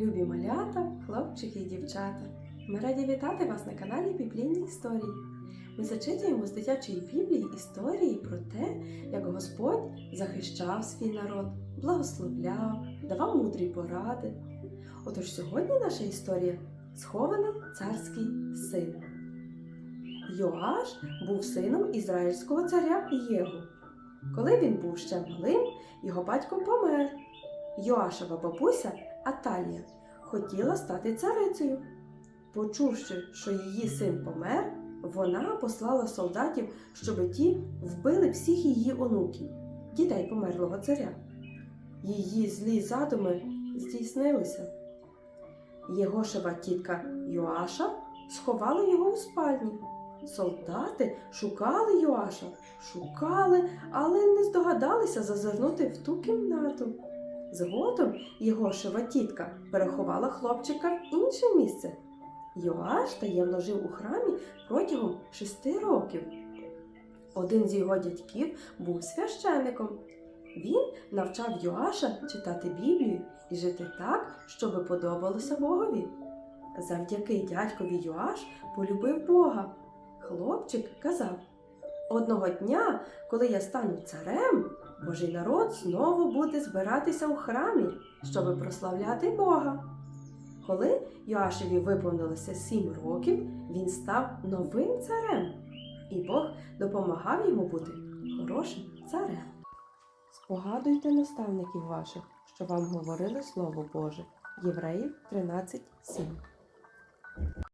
Любі малята, хлопчики і дівчата. Ми раді вітати вас на каналі Біблійні історії. Ми зачитуємо з дитячої Біблії історії про те, як Господь захищав свій народ, благословляв, давав мудрі поради. Отож сьогодні наша історія схований царський син. Йоаш був сином ізраїльського царя Єгу. Коли він був ще малим, його батько помер. Йоашева бабуся Аталія хотіла стати царицею. Почувши, що її син помер, вона послала солдатів, щоб ті вбили всіх її онуків, дітей померлого царя. Її злі задуми здійснилися. Єгошева тітка Йоаша сховала його у спальні. Солдати шукали Йоаша, шукали, але не здогадалися зазирнути в ту кімнату. Згодом його шива тітка переховала хлопчика в інше місце. Йоаш таємно жив у храмі протягом шести років. Один з його дядьків був священником. Він навчав Йоаша читати Біблію і жити так, щоби подобалося Богові. Завдяки дядькові Йоаш полюбив Бога. Хлопчик казав: Одного дня, коли я стану царем, Божий народ знову буде збиратися у храмі, щоби прославляти Бога. Коли Йоашеві виповнилося сім років, він став новим царем, і Бог допомагав йому бути хорошим царем. Спогадуйте наставників ваших, що вам говорили Слово Боже. Євреїв 13.7